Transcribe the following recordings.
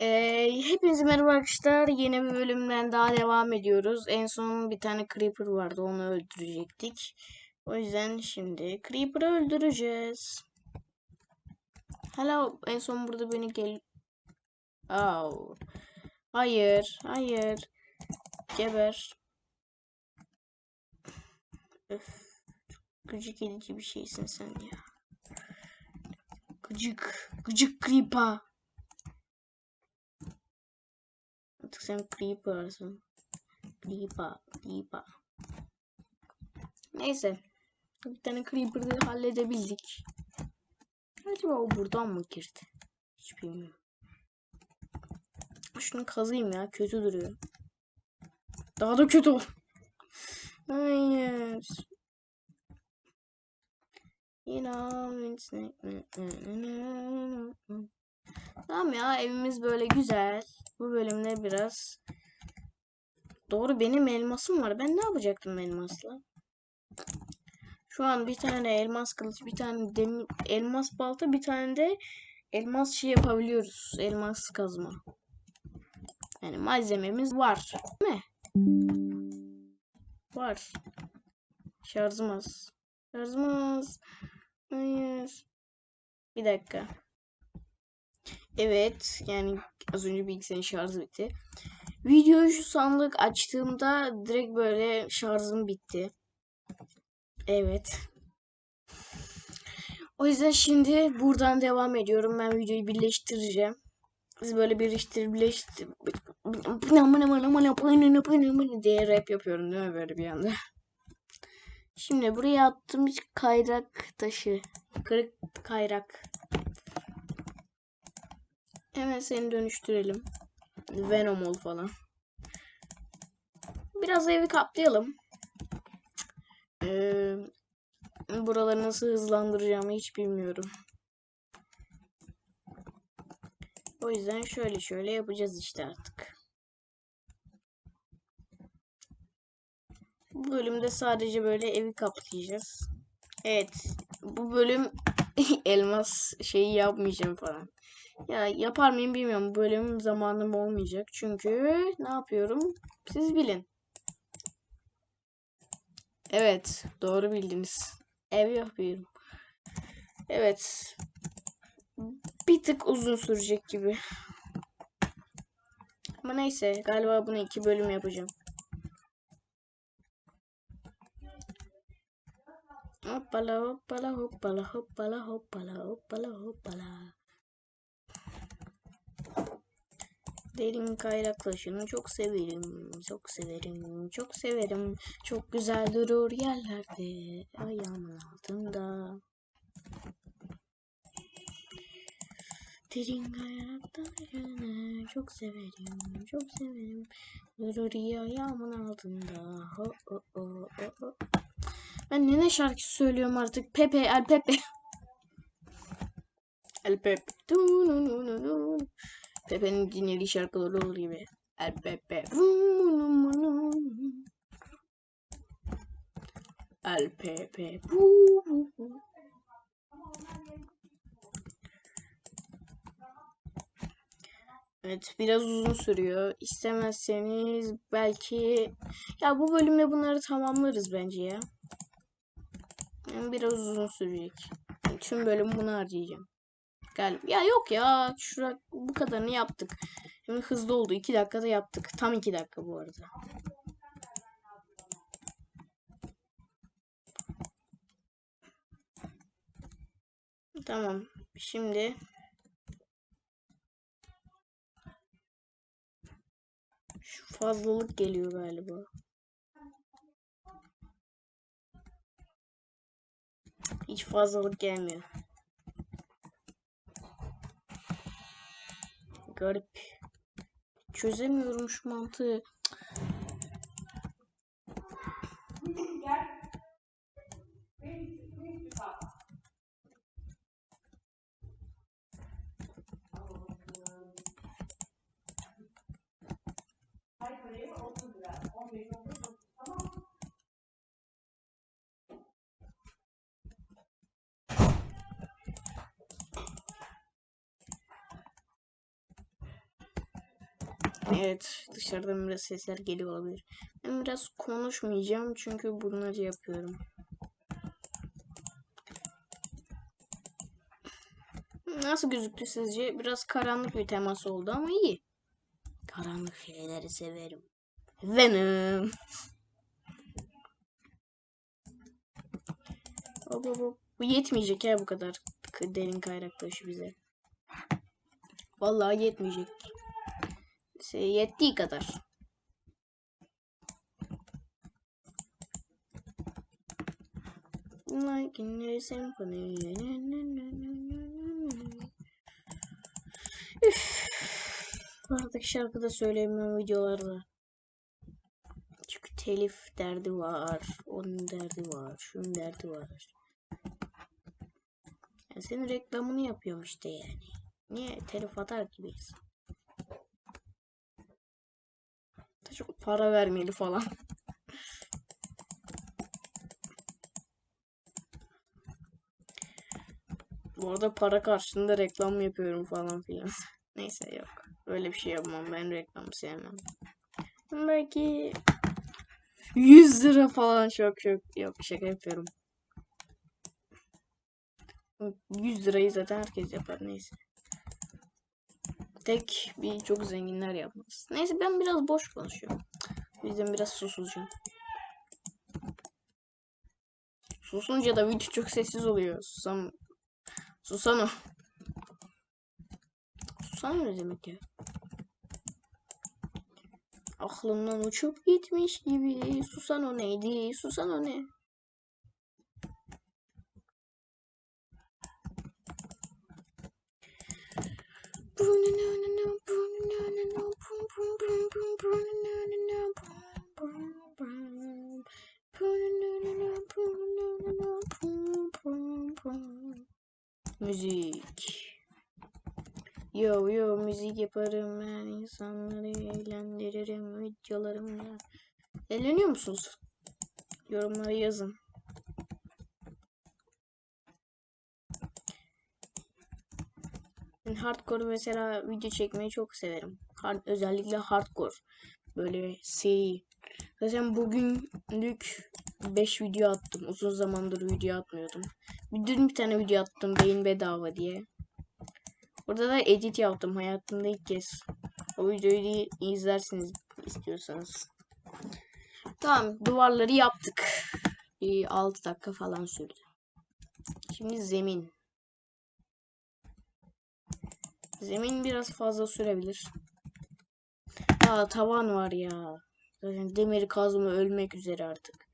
Ee, hepinize merhaba arkadaşlar. Yeni bir bölümden daha devam ediyoruz. En son bir tane Creeper vardı. Onu öldürecektik. O yüzden şimdi Creeper'ı öldüreceğiz. Hala en son burada beni gel... Oh. Hayır. Hayır. Geber. Öf. Gıcık edici bir şeysin sen ya. Gıcık. Gıcık Creeper. Artık sen Creeper'sın. Creeper, Creeper. Neyse. Bir tane Creeper'ı halledebildik. Acaba o buradan mı girdi? Hiç bilmiyorum. Şunu kazıyım ya. Kötü duruyor. Daha da kötü ol. Hayır. Tamam ya evimiz böyle güzel. Bu bölümde biraz Doğru benim elmasım var. Ben ne yapacaktım elmasla? Şu an bir tane elmas kılıç, bir tane demir, elmas balta, bir tane de elmas şey yapabiliyoruz. Elmas kazma. Yani malzememiz var. Değil mi? Var. Şarjım az. Şarjım az. Hayır. Bir dakika. Evet. Yani az önce bilgisayarın şarjı bitti. Videoyu şu sandık açtığımda direkt böyle şarjım bitti. Evet. O yüzden şimdi buradan devam ediyorum. Ben videoyu birleştireceğim. Biz böyle birleştir birleştir diye rap yapıyorum değil mi böyle bir anda. Şimdi buraya attım kayrak taşı. Kırık kayrak. Hemen seni dönüştürelim. Venom ol falan. Biraz evi kaplayalım. Ee, buraları nasıl hızlandıracağımı hiç bilmiyorum. O yüzden şöyle şöyle yapacağız işte artık. Bu bölümde sadece böyle evi kaplayacağız. Evet. Bu bölüm elmas şeyi yapmayacağım falan. Ya yapar mıyım bilmiyorum. Bölüm zamanım olmayacak. Çünkü ne yapıyorum? Siz bilin. Evet. Doğru bildiniz. Ev yapıyorum. Evet. Bir tık uzun sürecek gibi. Ama neyse. Galiba bunu iki bölüm yapacağım. Hoppala hoppala hoppala hoppala hoppala hoppala hoppala. Derin kayraklaşını çok severim, çok severim, çok severim. Çok güzel durur yerlerde, ayağımın altında. Derin kayraklaşını çok severim, çok severim. Durur ya ayağımın altında. Ho, ho, ho, ho, ho. Ben ne şarkı söylüyorum artık? Pepe, El Pepe. El Pepe. Pepe'nin dinlediği şarkıları olur gibi. El. El Pepe. Evet biraz uzun sürüyor. İstemezseniz belki ya bu bölümde bunları tamamlarız bence ya. Biraz uzun sürecek. Tüm bölüm bunu harcayacağım. Galiba. Ya yok ya. Şura bu kadarını yaptık. Şimdi hızlı oldu. 2 dakikada yaptık. Tam 2 dakika bu arada. Tamam. Şimdi şu fazlalık geliyor galiba. Hiç fazlalık gelmiyor. Garip. Çözemiyorum şu mantığı. Evet dışarıdan biraz sesler geliyor olabilir. Ben biraz konuşmayacağım çünkü bunları yapıyorum. Nasıl gözüktü sizce? Biraz karanlık bir temas oldu ama iyi. Karanlık şeyleri severim. Venom. Hop hop hop. Bu yetmeyecek ya bu kadar derin kaynak taşı bize. Vallahi yetmeyecek. Şey, yettiği kadar. Like in a symphony. Üf. Artık şarkı da söyleyemiyorum videolarda. Çünkü telif derdi var. Onun derdi var. Şunun derdi var. Ya senin reklamını yapıyorum işte yani. Niye telif atar gibiyiz? Çok para vermeli falan. Bu arada para karşılığında reklam yapıyorum falan filan. Neyse yok. Öyle bir şey yapmam. Ben reklamı sevmem. Belki 100 lira falan çok çok yok şaka yapıyorum. 100 lirayı zaten herkes yapar neyse. Tek bir çok zenginler yapmaz. Neyse ben biraz boş konuşuyorum. O yüzden biraz susacağım. Susunca da video çok sessiz oluyor. Susam Susana. Susana ne demek ya? Aklımdan uçup gitmiş gibi. Susan o neydi? Susan o ne? Müzik. Yo yo müzik yaparım ben insanları eğlendiririm videolarımla. Eğleniyor musunuz? Yorumlara yazın. Ben hardcore mesela video çekmeyi çok severim. Hard, özellikle hardcore. Böyle seri. Zaten bugünlük 5 video attım. Uzun zamandır video atmıyordum. Bir dün bir tane video attım beyin bedava diye. Burada da edit yaptım hayatımda ilk kez. O videoyu izlersiniz istiyorsanız. Tamam duvarları yaptık. Bir 6 dakika falan sürdü. Şimdi zemin. Zemin biraz fazla sürebilir. Aa tavan var ya. Zaten demir kazma ölmek üzere artık.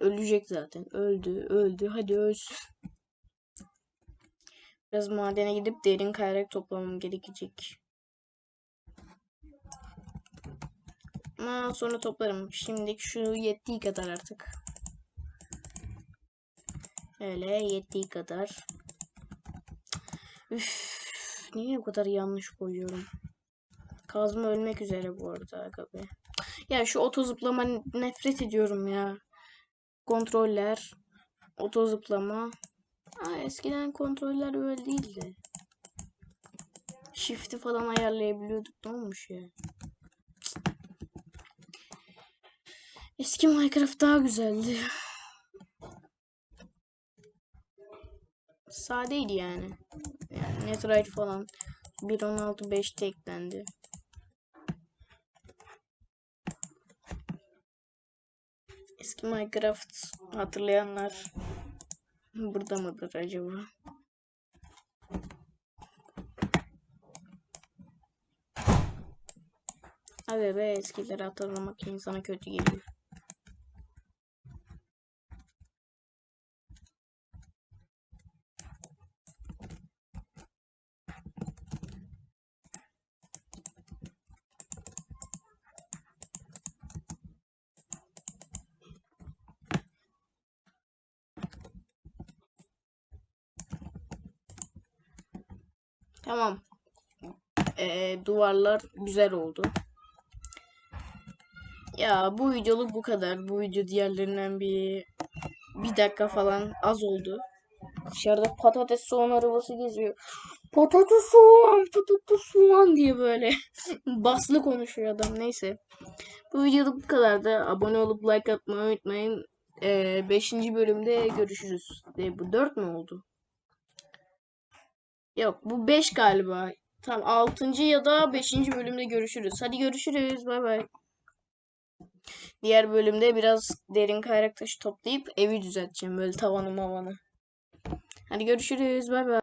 Ölecek zaten. Öldü, öldü. Hadi ölsün. Biraz madene gidip derin kayarak toplamam gerekecek. Ama sonra toplarım. Şimdilik şu yettiği kadar artık. Öyle yettiği kadar. Üf, niye bu kadar yanlış koyuyorum? Kazma ölmek üzere bu arada be. Ya şu oto zıplama nefret ediyorum ya. Kontroller. Oto zıplama. Aa, eskiden kontroller öyle değildi. Shift'i falan ayarlayabiliyorduk. Ne olmuş ya? Eski Minecraft daha güzeldi. Sadeydi yani. Netherite falan 1.16.5'te eklendi. Eski Minecraft hatırlayanlar burada mıdır acaba? Abi be eskileri hatırlamak insana kötü geliyor. Tamam. Ee, duvarlar güzel oldu. Ya bu videoluk bu kadar. Bu video diğerlerinden bir bir dakika falan az oldu. Dışarıda patates soğan arabası geziyor. Patates soğan, patates soğan diye böyle baslı konuşuyor adam. Neyse. Bu videoluk bu kadar da abone olup like atmayı unutmayın. 5. bölümde görüşürüz. E, bu 4 mü oldu? Yok bu 5 galiba. Tam 6. ya da 5. bölümde görüşürüz. Hadi görüşürüz. Bay bay. Diğer bölümde biraz derin kayrak taşı toplayıp evi düzelteceğim. Böyle tavanı mavanı. Hadi görüşürüz. Bay bay.